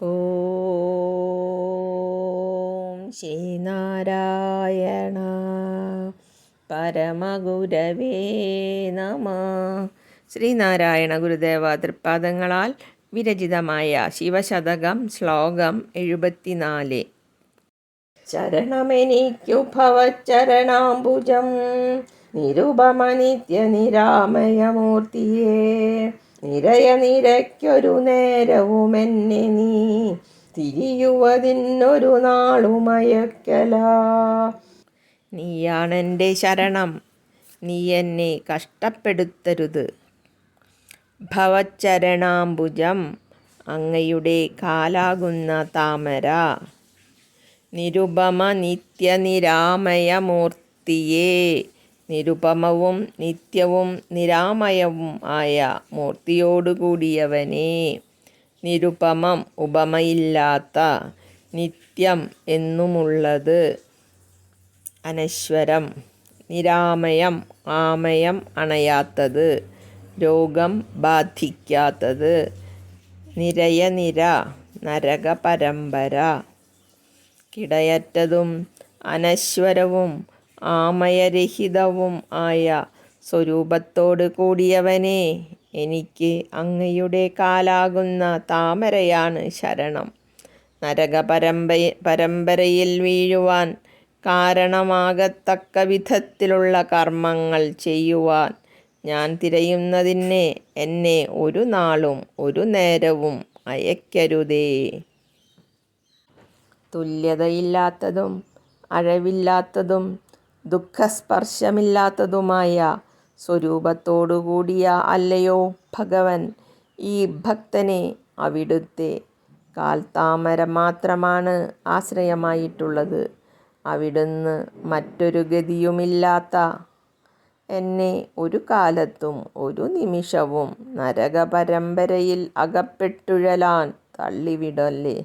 ഓം ശ്രീനാരായണ പരമഗുരവേ നമ. ശ്രീനാരായണ ഗുരുദേവ തൃപ്പാദങ്ങളാൽ വിരചിതമായ ശിവശതകം ശ്ലോകം എഴുപത്തിനാല്. ചരണമെനിക്കു ഭവച്ചരണാംബുജം നിരുപമ നിത്യ നിരാമയമൂർത്തിയേ നിരയ നിരയ്ക്കൊരു നേരവും എന്നെ നീ തിരിയുവതിനൊരു നാളുമയക്കല. നീയാണെന്റെ ശരണം നീ എന്നെ കഷ്ടപ്പെടുത്തരുത്. ഭവച്ചരണാംബുജം അങ്ങയുടെ കാലാകുന്ന താമര. നിരുപമ നിത്യനിരാമയമൂർത്തിയേ നിരുപമവും നിത്യവും നിരാമയവും ആയ മൂർത്തിയോടുകൂടിയവനെ. നിരുപമം ഉപമയില്ലാത്ത നിത്യം എന്നുമുള്ളത് അനശ്വരം. നിരാമയം ആമയം അണയാത്തത്. രോഗം ബാധിക്കാത്തത്. നിരയനിര നരക പരമ്പര കിടയറ്റതും അനശ്വരവും ആമയരഹിതവും ആയ സ്വരൂപത്തോട് കൂടിയവനെ എനിക്ക് അങ്ങയുടെ കാലാകുന്ന താമരയാണ് ശരണം. നരക പരമ്പ പരമ്പരയിൽ വീഴുവാൻ കാരണമാകത്തക്ക വിധത്തിലുള്ള കർമ്മങ്ങൾ ചെയ്യുവാൻ ഞാൻ തിരയുന്നതിനെ എന്നെ ഒരു നാളും ഒരു നേരവും അയക്കരുതേ. തുല്യതയില്ലാത്തതും അഴവില്ലാത്തതും ദുഃഖസ്പർശമില്ലാത്തതുമായ സ്വരൂപത്തോടുകൂടിയ അല്ലയോ ഭഗവൻ ഈ ഭക്തനെ അവിടുത്തെ കാൽത്താമര മാത്രമാണ് ആശ്രയമായിട്ടുള്ളത്. അവിടുന്ന് മറ്റൊരു ഗതിയുമില്ലാത്ത എന്നെ ഒരു കാലത്തും ഒരു നിമിഷവും നരകപരമ്പരയിൽ അകപ്പെട്ടുഴലാൻ തള്ളിവിടല്ലേ?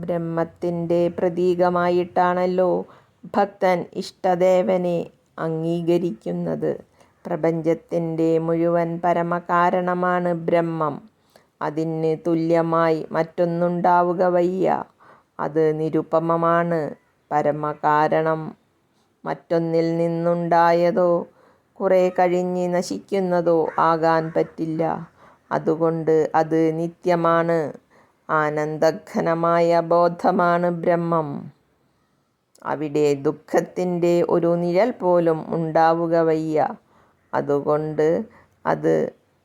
ബ്രഹ്മത്തിന്റെ പ്രതീകമായിട്ടാണല്ലോ ഭക്തൻ ഇഷ്ടദേവനെ അംഗീകരിക്കുന്നത്. പ്രപഞ്ചത്തിന്റെ മുഴുവൻ പരമകാരണമാണ് ബ്രഹ്മം. അതിന് തുല്യമായി മറ്റൊന്നുണ്ടാവുക വയ്യ. അത് നിരുപമമാണ്. പരമകാരണം മറ്റൊന്നിൽ നിന്നുണ്ടായതോ കുറേ കഴിഞ്ഞ് നശിക്കുന്നതോ ആകാൻ പറ്റില്ല. അതുകൊണ്ട് അത് നിത്യമാണ്. ആനന്ദഘനമായ ബോധമാണ് ബ്രഹ്മം. അവിടെ ദുഃഖത്തിന്റെ ഒരു നിഴൽ പോലും ഉണ്ടാവുക വയ്യ. അതുകൊണ്ട് അത്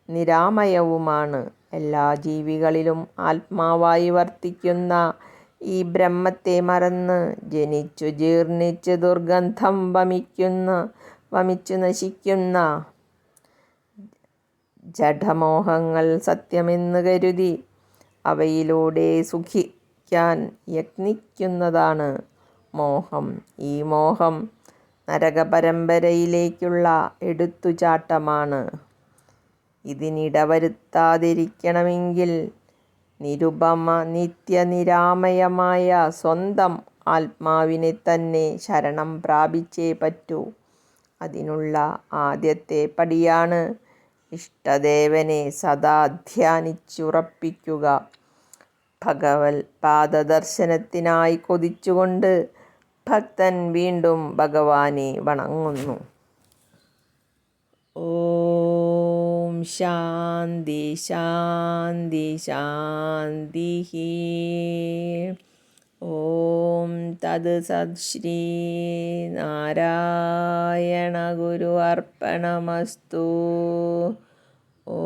നിരാമയവുമാണ്. എല്ലാ ജീവികളിലും ആത്മാവായി വർത്തിക്കുന്ന ഈ ബ്രഹ്മത്തെ മറന്ന് ജനിച്ചു ജീർണിച്ച് ദുർഗന്ധം വമിക്കുന്ന വമിച്ചു നശിക്കുന്ന ജഡമോഹങ്ങൾ സത്യമെന്ന് കരുതി അവയിലൂടെ സുഖിക്കാൻ യത്നിക്കുന്നതാണ് മോഹം. ഈ മോഹം നരകപരമ്പരയിലേക്കുള്ള എടുത്തുചാട്ടമാണ്. ഇതിനിടവരുത്താതിരിക്കണമെങ്കിൽ നിരുപമ നിത്യനിരാമയമായ സ്വന്തം ആത്മാവിനെ തന്നെ ശരണം പ്രാപിച്ചേ പറ്റൂ. അതിനുള്ള ആദ്യത്തെ പടിയാണ് ഇഷ്ടദേവനെ സദാ ധ്യാനിച്ചുറപ്പിക്കുക. ഭഗവൽ പാദദർശനത്തിനായി കൊതിച്ചുകൊണ്ട് ഭക്തൻ വീണ്ടും ഭഗവാനെ വണങ്ങുന്നു. ഓം ശാന്തി ശാന്തി ശാന്തി ഓം തത് സത് നാരായണ ഗുരു അർപ്പണമസ്തു. ഓ